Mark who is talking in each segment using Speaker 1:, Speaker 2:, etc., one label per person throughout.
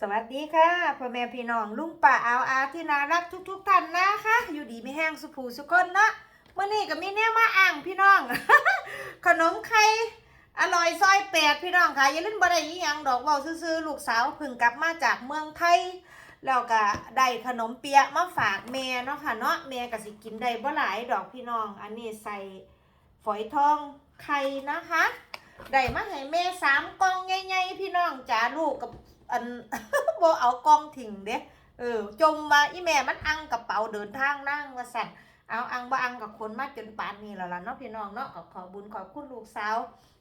Speaker 1: สวัสดีค่ะพ่อแม่พี่น้องลุงป้าอาวอาที่น่ารักทุกๆท่านนะคะ อยู่ดีไม่แห้งสุภูสุคนเนาะเมื่อนี้ก็มีเนี่ยมาอ่างพี่น้อง ขนมไข่อร่อยซอยแปดพี่น้องค่ะอย่าลืมบ่ได้อีหยังดอกเว้าซื่อๆลูกสาวเพิ่งกลับมาจากเมืองไทยแล้วก็ได้ขนมเปี๊ยะมาฝากแม่เนาะค่ะเนาะแม่ก็สิกินได้บ่หลายดอกพี่น้อง อันนี้ใส่ฝอยทองไข่นะคะได้มาให้แม่สามกล่องใหญ่ๆพี่น้องจ๋าลูกกับ อันบ่เอากล่องทิ้งเด้เออ จมมาอีแม่มันอังกระเป๋าเดินทางนั่งว่าสั่นเอาอังบ่อังกับคนมาจนปานนี้แล้วล่ะเนาะพี่น้องเนาะก็ขอบุญขอบคุณลูกสาว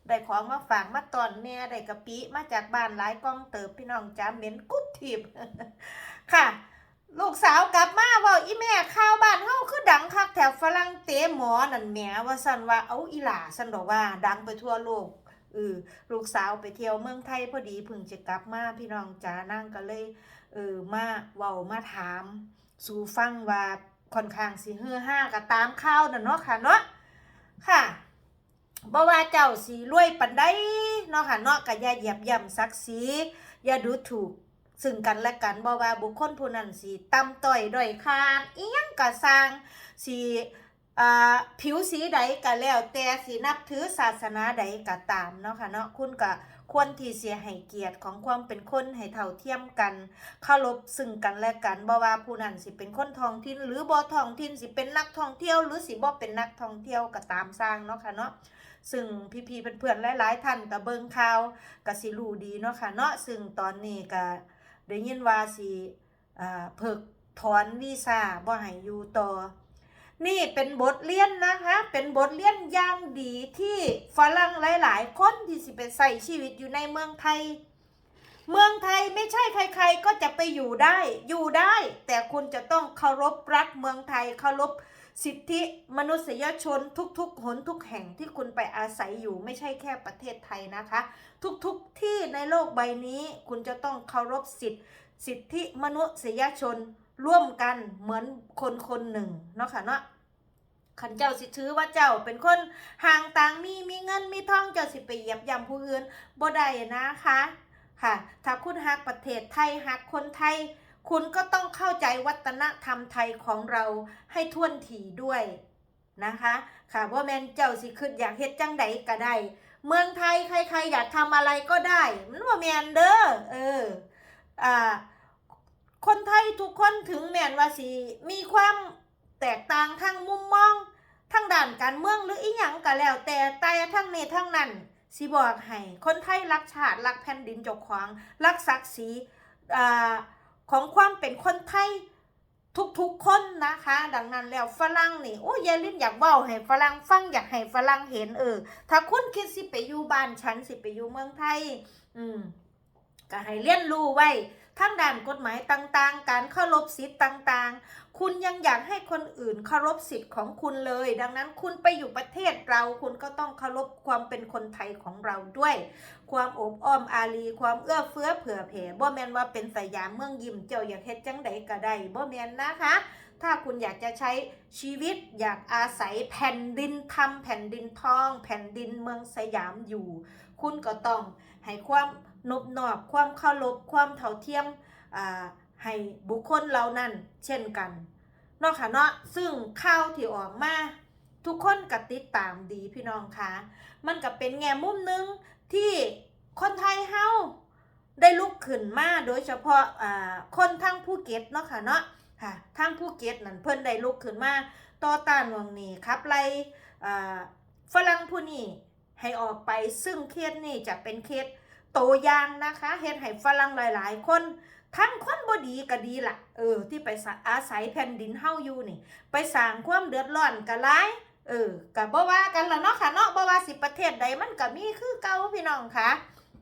Speaker 1: ได้ของมาฝากมาตอนแม่ได้กะปิมาจากบ้านหลายกล่องเติบพี่น้องจ๋าเหม็นกุ๊บทิบค่ะ ลูกสาวกลับมาว่าอีแม่ข้าวบ้านเฮาคือดังคักแถวฝรั่งเตะหมอนั่นแหมว่าซั่นว่าเอาอีหล่าซั่นดอกว่าดังไปทั่วโลก เออลูกสาวไปเที่ยวเมืองไทยพอดีพิ่งจะกลับมาพี่น้องจ๋านั่งก็เลยเออมาเว้ามาถาม สู่ฟังว่าค่อนข้างสิเฮือห้าก็ตามข่าวนั่นเนาะค่ะเนาะค่ะบ่ว่าเจ้าสิรวยปานใดเนาะค่ะเนาะก็อย่าเหยียบย่ำศักดิ์ศรีอย่าดูถูกซึ่งกันและกันบ่ว่าบุคคลผู้นั้นสิต่ำต้อยด้อยค่าอีหยังก็สร้างสิ ผิวสีใดก็แล้ว แต่สินับถือศาสนาใดก็ตามเนาะค่ะเนาะคุณก็ควรที่เสียให้เกียรติของความเป็นคนให้เท่าเทียมกันเคารพซึ่งกันและกันบ่ว่าผู้นั้นสิเป็นคนท้องถิ่นหรือบ่ท้องถิ่นสิเป็นนักท่องเที่ยว หรือสิบ่เป็นนักท่องเที่ยวก็ตามสร้างเนาะค่ะเนาะซึ่งพี่ๆเพื่อนๆหลายๆท่านก็เบิ่งข่าวก็สิรู้ดีเนาะค่ะเนาะซึ่งตอนนี้ก็ได้ยินว่าสิอ่าเพิกถอนวีซ่าบ่ให้อยู่ต่อ นี่เป็นบทเรียนนะคะ เป็นบทเรียนอย่างดีที่ฝรั่งหลาย ๆ คนที่สิไปใส่ชีวิตอยู่ในเมืองไทย เมืองไทยไม่ใช่ใคร ๆ ก็จะไปอยู่ได้ อยู่ได้ แต่คุณจะต้องเคารพรักเมืองไทย เคารพสิทธิมนุษยชนทุกๆ หนทุกแห่งที่คุณไปอาศัยอยู่ไม่ใช่แค่ประเทศไทยนะคะ ทุกๆที่ในโลกใบนี้ คุณจะต้องเคารพสิทธิสิทธิมนุษยชนร่วมกันเหมือนคนคนหนึ่งเนาะค่ะเนาะ ขันเจ้าสิถือว่าเจ้าเป็นคนห่างต่างมีมีเงินมีทองเจ้าสิไปเหยียบย่ำผู้อื่นบ่ได้นะคะค่ะ ถ้าคุณฮักประเทศไทยฮักคนไทย คุณก็ต้องเข้าใจวัฒนธรรมไทยของเราให้ท่วนถี่ด้วยนะคะ ค่ะว่าแมนเจ้าสิคืออยากเฮ็ดจังใดก็ได้ เมืองไทยใครๆอยากทำอะไรก็ได้ มันว่าแมนเด้อเอออ่าคนไทยทุกคนถึงแมนว่าสิมีความ แตกต่างทางมุมมองทางด้านการเมืองหรืออีหยังก็แล้ว แต่แต่ทั้งนี้ทั้งนั้นสิบอกให้คนไทยรักชาติรักแผ่นดินจ้าของรักศักดิ์ศรีของความเป็นคนไทยทุกๆคนนะคะ ดังนั้นแล้วฝรั่งนี่โอ้ยายลินอยากเว้าให้ฝรั่งฟังอยากให้ฝรั่งเห็นเออ ถ้าคุณคิดสิไปอยู่บ้านฉันสิไปอยู่เมืองไทย อืมก็ให้เรียนรู้ไว้ ทั้งด้านกฎหมายต่างๆ การเคารพสิทธิ์ต่างๆ คุณยังอยากให้คนอื่นเคารพสิทธิ์ของคุณเลย ดังนั้นคุณไปอยู่ประเทศเราคุณก็ต้องเคารพความเป็นคนไทยของเราด้วย ความอบอ้อมอารีความเอื้อเฟื้อเผื่อแผ่บ่แมนว่าเป็นสยามเมืองยิ้มเจ้าอยากเฮ็ดจังใดก็ได้บ่แมนนะคะถ้าคุณอยากจะใช้ชีวิตอยากอาศัยแผ่นดินทำแผ่นดินทอง แผ่นดินเมืองสยามอยู่ คุณก็ต้องให้ความ นบนอบความเคารพความเท่าเทียมให้บุคคลเหล่านั้นเช่นกันเนาะค่ะเนาะซึ่งข่าวที่ออกมาทุกคนก็ติดตามดีพี่น้องคะมันก็เป็นแง่มุมหนึงที่คนไทยเฮาได้ลุกขึ้นมาโดยเฉพาะคนทางภูเก็ตเนาะค่ะเนาะค่ะทางภูเก็ตนั่นเพิ่นได้ลุกขึ้นมาต่อต้านวงนี้ครับไล่ฝรั่งผู้นี้ให้ออกไปซึ่งเคสนี้จะเป็นเคส ตัวอย่างนะคะเฮ็ดให้ฝรั่งหลาย ๆ คนทั้งคนบ่ดีก็ดีล่ะ เออ ที่ไปอาศัยแผ่นดินเฮาอยู่นี่ ไปสร้างความเดือดร้อนกันหลายเออกับบ่ว่ากันละเนาะค่ะเนาะบ่ว่าสิประเทศใดมันก็มีคือเก่าพี่น้องค่ะ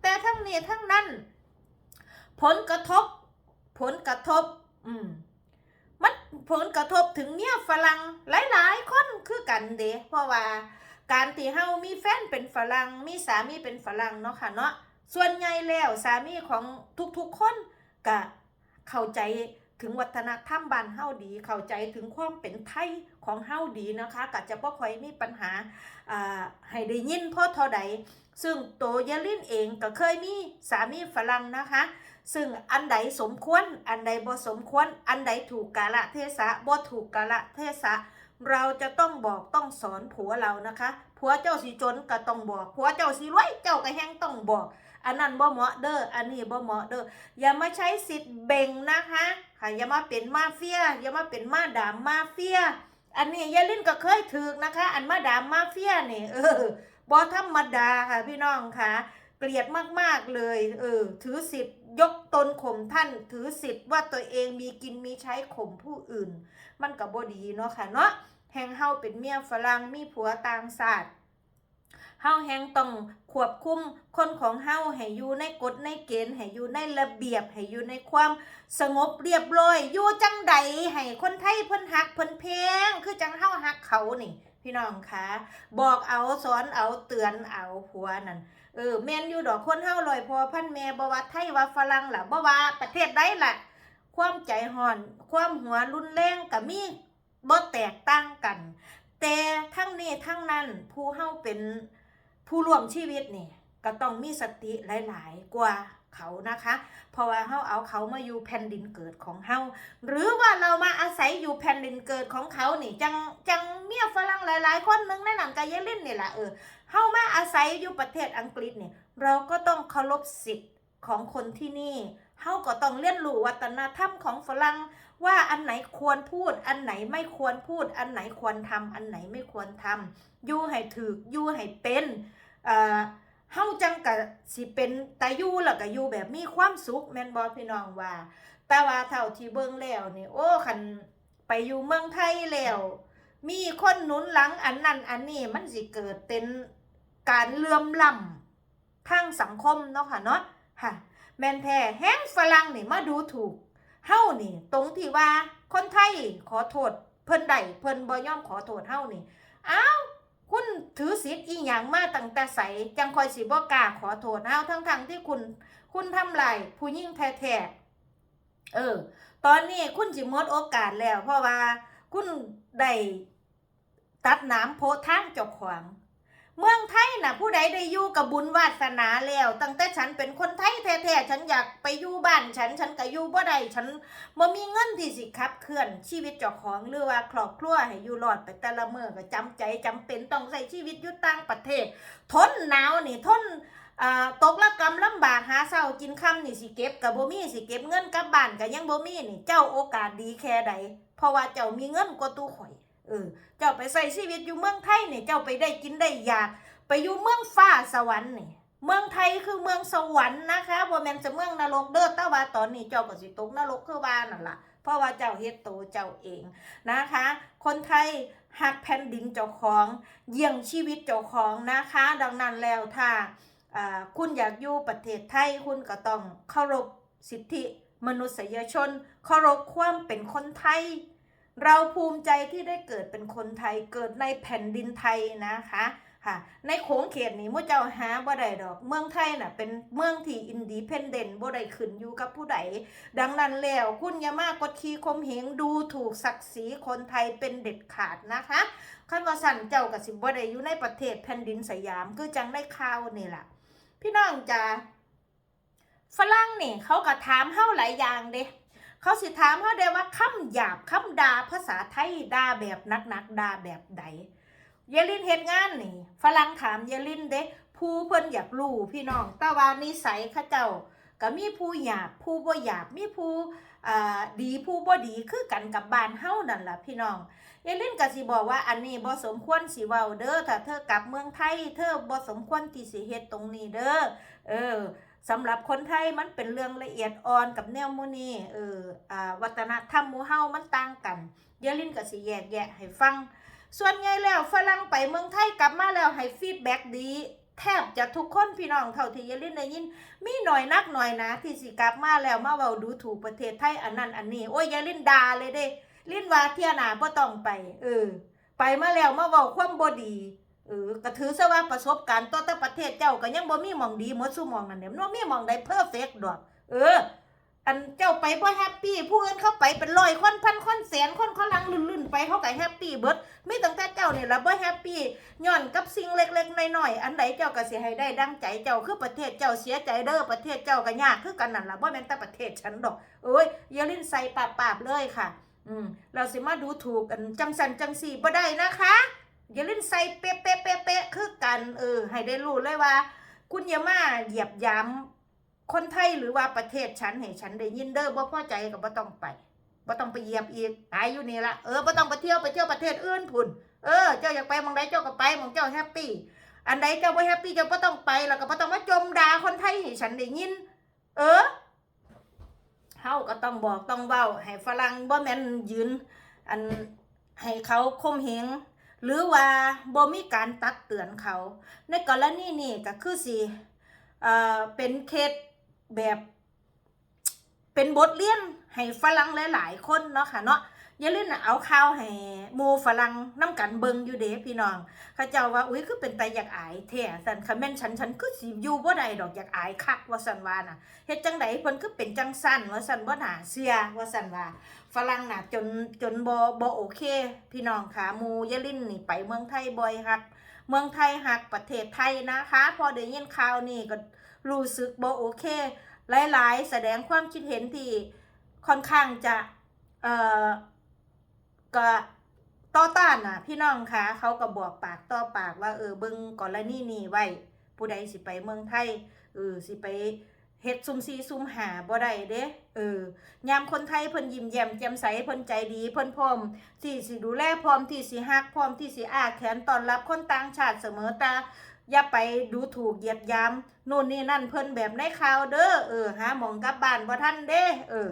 Speaker 1: แต่ทั้งนี้ทั้งนั้น ผลกระทบ ผลกระทบ อืมมันผลกระทบถึงเมียฝรั่งหลาย ๆ คนคือกันเด้เพราะว่าการที่เฮามีแฟนเป็นฝรั่งมีสามีเป็นฝรั่งเนาะค่ะเนาะ ส่วนใหญ่แล้วสามีของทุกๆคนก็เข้าใจถึงวัฒนธรรมบ้านเฮาดี เข้าใจถึงความเป็นไทยของเฮาดีนะคะก็จะบ่ค่อยมีปัญหาอ่าให้ได้ยินพราะเท่าใด ซึ่งโตวเยลินเองก็เคยมีสามีฝรั่งนะคะ ซึ่งอันใดสมควร อันใดบ่สมควร อันใดถูกกาละเทศะบ่ถูกกาละเทศะเราจะต้องบอกต้องสอนผัวเรานะคะ ผัวเจ้าสิจนก็ต้องบอก ผัวเจ้าสิรวยเจ้าก็แฮงต้องบอก อันนั้นบ่เหมาะเด้ออันนี้บ่เหมาะเด้ออย่ามาใช้สิทธิ์เบ่งนะคะค่ะอย่ามาเป็นมาเฟียอย่ามาเป็นมาดามมาเฟีย อันนี้ยายลินก็เคยถือนะคะ อันมาดามมาเฟียนี่เออบ่ธรรมดาค่ะพี่น้องค่ะ เกลียดมากๆเลยเออถือสิทธิ์ยกตนข่มท่าน ถือสิทธิ์ว่าตัวเองมีกินมีใช้ข่มผู้อื่น มันก็บ่ดีเนาะค่ะเนาะแฮงเฮาเป็นเมียฝรั่งมีผัวต่างชาติ เฮาแฮงต้องควบคุมคนของเฮาให้อยู่ในกฎในเกณฑ์ให้อยู่ในระเบียบให้อยู่ในความสงบเรียบร้อยอยู่จังใดให้คนไทยเพิ่นฮักเพิ่นเพงคือจังเฮาฮักเขานี่พี่น้องคะบอกเอาสอนเอาเตือนเอาผัวนั่นเออแม่นอยู่ดอกคนเฮาลอยพอพันแม่บ่ว่าไทยว่าฝรั่งล่ะบ่ว่าประเทศใดล่ะ ความใจห่อน ความหัวรุนแรงก็มีบ่แตกต่างกัน แต่ทั้งนี้ทั้งนั้นผู้เฮาเป็น ผู้ร่วมชีวิตนี่ก็ต้องมีสติหลาย ๆ กว่าเขานะคะ เพราะว่าเฮาเอาเขามาอยู่แผ่นดินเกิดของเฮาหรือว่าเรามาอาศัยอยู่แผ่นดินเกิดของเขานี่จังจังเมียฝรั่งหลาย ๆ คนนึงในหนังกายลินนี่แหละเออเฮามาอาศัยอยู่ประเทศอังกฤษเนี่ยเราก็ต้องเคารพสิทธิ์ของคนที่นี่เฮาก็ต้องเรียนรู้วัฒนธรรมของฝรั่งว่าอันไหนควรพูด อันไหนไม่ควรพูด อันไหนควรทำอันไหนไม่ควรทำอยู่ให้ถืออยู่ให้เป็น เอ่อเฮาจังกะสิเป็นแต่อยู่แล้วก็อยู่แบบมีความสุขแม่นบ่พี่น้องว่า แต่ว่าเท่าที่เบิ่งแล้วนี่โอ้คันไปอยู่เมืองไทยแล้ว มีคนหนุนหลังอันนั้นอันนี้มันสิเกิดเป็นการเลื่อมล้ำทางสังคมเนาะค่ะเนาะค่ะแมนแท้แห้งฝรั่งนี่มาดูถูกเฮานี่ ตรงที่ว่าคนไทยขอโทษเพิ่นใดเพิ่นบ่ยอมขอโทษเฮานี่อ้าว คุณถือศีลอีหยังมาตั้งแต่ใสจังคอยสิบ่กล้าขอโทษเฮาทั้งๆที่คุณ คุณทำลายผู้ยิ่งแท้ๆเออ ตอนนี้คุณสิหมดโอกาสแล้ว เพราะว่าคุณได้ตัดน้ำโพทางเจ้าของ เมืองไทยน่ะ ผู้ใดได้อยู่กับบุญวาสนาแล้ว ตั้งแต่ฉันเป็นคนไทยแท้ๆฉันอยากไปอยู่บ้านฉัน ฉันก็อยู่บ่ได้ฉันบ่มีเงินที่สิขับเคลื่อนชีวิตเจ้าของหรือว่าครอบครัวให้อยู่รอดไปแต่ละเมื้อก็จำใจจำเป็นต้องใช้ชีวิตอยู่ต่างประเทศ ทนหนาวนี่ทนอ่าตกละกรรมลำบากหาเช้ากินค่ำนี่สิเก็บก็บ่มีสิเก็บเงินกับบ้านก็ยังบ่มีนี่เจ้าโอกาสดีแค่ใดเพราะว่าเจ้ามีเงินกว่าตู้ข่อย เออ เจ้าไปใช้ชีวิตอยู่เมืองไทยเนี่ยเจ้าไปได้กินได้อยากไปอยู่เมืองฟ้าสวรรค์เนี่ยเมืองไทยคือเมืองสวรรค์นะคะบ่แม่นจะเมืองนรกเด้อแต่ว่าตอนนี้เจ้าก็สิตกนรกคือว่านั่นล่ะเพราะว่าเจ้าเฮ็ดโตเจ้าเองนะคะ คนไทยหักแผ่นดินเจ้าของเยี่ยงชีวิตเจ้าของนะคะ ดังนั้นแล้วถ้าคุณอยากอยู่ประเทศไทยคุณก็ต้องเคารพสิทธิมนุษยชนเคารพความเป็นคนไทย เราภูมิใจที่ได้เกิดเป็นคนไทยเกิดในแผ่นดินไทยนะคะค่ะในโขงเขตนี้มุ่เจ้าหาบ่ได้ดอก เมืองไทยน่ะเป็นเมืองที่อินดีเพนเดนบ่ได้ขึ้นอยู่กับผู้ใด ดังนั้นแล้วคุณอย่ามากดขี่ข่มเหงดูถูกศักดิ์ศรีคนไทยเป็นเด็ดขาดนะคะคันว่าสั่นเจ้ากับสิบ่ได้อยู่ในประเทศแผ่นดินสยามคือจังได้ข่าวนี่แหละพี่น้องจ้าฝรั่งนี่เขาก็ถามเฮาหลายอย่างเด้ เขาสิถามเขาได้ว่าคำหยาบคำด่าภาษาไทยด่าแบบหนักๆด่าแบบใดเยลินเฮ็ดงานนี่ฝรั่งถามเยลินเด้ผู้เพิ่นอยากรู้พี่น้องแต่ว่านิสัยเขาเจ้าก็มีผู้หยาบผู้บ่หยาบมีผู้ดีผู้บ่ดีคือกันกับบ้านเฮานั่นล่ะพี่น้องเยลินก็สิบอกว่าอันนี้บ่สมควรสิเว้าเด้อถ้าเธอกลับเมืองไทย เธอบ่สมควรที่สิเฮ็ดตรงนี้เด้อเออ สำหรับคนไทยมันเป็นเรื่องละเอียดอ่อนกับแนวโมนีเอออ่าวัฒนธรรมหมู่เฮามันต่างกันเยลินก็สิแยกแยะให้ฟัง ส่วนใหญ่แล้วฝรั่งไปเมืองไทยกลับมาแล้วให้ฟีดแบ็กดี แทบจะทุกคนพี่น้องเท่าที่ยายลินได้ยิน มีหน่อยนักหน่อยนะ ที่สิกลับมาแล้วมาเว้าดูถูกประเทศไทยอันนั้นอันนี้ โอ้ยยายลินด่าเลยเด้ลินว่าเทียนาบ่ต้องไป เออ ไปมาแล้วมาเว้าความบ่ดี เออก็ถือซะว่าประสบการณ์ต่อแต่ประเทศเจ้าก็ยังบ่มีมองดีหมดซุหม่องนั่นแหละมันบ่มีมองใดเพอร์เฟกต์ดอก เออ อันเจ้าไปบ่แฮปปี้ผู้อื่นเข้าไปเป็นร้อยคนพันคนแสนคนเขาลังลื่นๆไปเขาก็แฮปปี้เบิดมีตั้งแต่เจ้านี่ละบ่แฮปปี้ย้อนกับสิ่งเล็กๆน้อยๆอันใดเจ้าก็สิให้ได้ดังใจเจ้าคือประเทศเจ้าเสียใจเด้อประเทศเจ้าก็ยากคือกันนั่นล่ะบ่แม่นแต่ประเทศฉันดอกเอ้ยอย่าลิ้นใส่ปาบๆเลยค่ะ อืมเราสิมาดูถูกกันจังสันจังสี่บ่ได้นะคะ อย่าลิ้นใส่เป๊ะเป๊ะเป๊ะเป๊ะคือกันเออ ให้ได้รู้เลยว่า คุณอย่ามาเหยียบย้ำคนไทยหรือว่าประเทศฉันให้ฉันได้ยินเด้อบ่พอใจก็บ่ต้องไปบ่ต้องไปเหยียบอีกตายอยู่นี่ละเออบ่ต้องไปเที่ยวไปเที่ยวประเทศอื่นพุ่นเออเจ้าอยากไปมองใดเจ้าก็ไปมองเจ้าแฮปปี้อันใดเจ้าบ่แฮปปี้เจ้าบ่ต้องไปแล้วก็บ่ต้องมาจมด่าคนไทยให้ฉันได้ยิน เออเฮาก็ต้องบอกต้องเว้าให้ฝรั่งบ่แม่นยืน อันให้เขาคมเหง หรือว่าบ่มีการตักเตือนเขา ในกรณีนี้ก็คือสิเอ่อเป็นเคสแบบ เป็นบทเรียนให้ฝรั่งหลายๆคนเนาะค่ะเนาะอย่าลืมนะเอาข่าวให้หมูฝรั่งน้ำกันเบิงอยู่เด้พี่น้องเขาเจ้าว่าอุ้ยคือเป็นตาอยากอายแท้สันคาแม่นฉันฉันคือสิอยู่บ่ได้ดอกอยากอายคักว่าสันว่าน่ะเฮ็ดจังไดเพิ่นคือเป็นจังซั่นว่าสันบ่หนาเชื่อว่าสันว่า ฝรั่งน่ะจนจนบ่บ่โอเค พี่น้องขาหมู่ยะลินนี่ไปเมืองไทยบ่อยฮัก เมืองไทยฮักประเทศไทยนะคะ พอได้ยินข่าวนี่ก็รู้สึกบ่โอเค หลายๆ แสดงความคิดเห็นที่ค่อนข้างจะเอ่อก็ต่อต้านน่ะพี่น้องคะเขาก็บอกปากต่อปากว่าเออเบิ่งกรณีนี้ไว้ ผู้ใดสิไปเมืองไทยเออสิไป เฮ็ดซุ่มซีซุ่มหาบ่ได้เด้เออยามคนไทยเพิ่นยิ้มแย้มแจ่มใสเพิ่นใจดีเพิ่นพร้อมที่สิดูแลพร้อมที่สิฮักพร้อมที่สิอาแขนต้อนรับคนต่างชาติเสมอตาอย่าไปดูถูกเหยียดยามนู่นนี่นั่นเพิ่นแบบในข่าวเด้อเออหาหมองกลับบ้านบ่ทันเด้เออ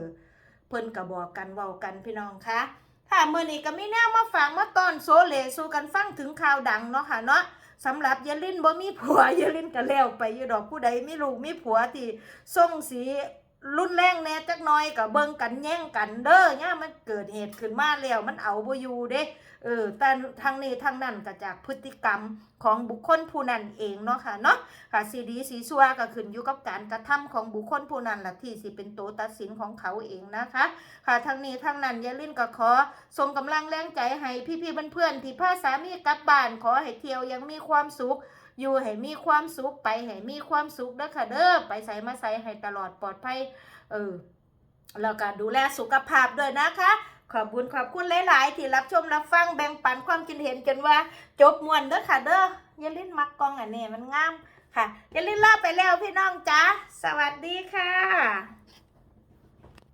Speaker 1: เพิ่นก็บอกกันเว้ากันพี่น้องคะค่ะมื้อนี้ก็มีแนวมาฝากมาตอนโซเลสู่กันฟังถึงข่าวดังเนาะค่ะเนาะ สำหรับยาลินบ่มีผัวยาลินก็แล้วไปอยู่ดอกผู้ใดมีลูกมีผัวที่ส่งสี รุนแรงแน่จักหน่อยก็เบิ่งกันแย่งกันเด้อย่ามันเกิดเหตุขึ้นมาแล้วมันเอาบ่อยู่เด้เออแต่ทางนี้ทางนั้นก็จากพฤติกรรมของบุคคลผู้นั้นเองเนาะค่ะเนาะค่ะสีดีสีชั่วก็ขึ้นอยู่กับการกระทำของบุคคลผู้นั้นละที่สิเป็นตัวตัดสินของเขาเองนะคะค่ะทางนี้ทางนั้นยาลินก็ขอส่งกำลังแรงใจให้พี่ๆเพื่อนๆที่พาสามีกลับบ้านขอให้เที่ยวยังมีความสุข อยู่ให้มีความสุขไปให้มีความสุขเด้อค่ะเด้อไปใส่มาใส่ให้ตลอดปลอดภัยเออแล้วก็ดูแลสุขภาพด้วยนะคะ ขอบคุณขอบคุณหลาย ๆ ที่รับชมรับฟังแบ่งปันความคิดเห็นกันว่า จบมวนเด้อค่ะเด้ออย่าลิ้นมักกองอันนี้มันงามค่ะอย่าลิ้นลาไปแล้วพี่น้องจ้าสวัสดีค่ะ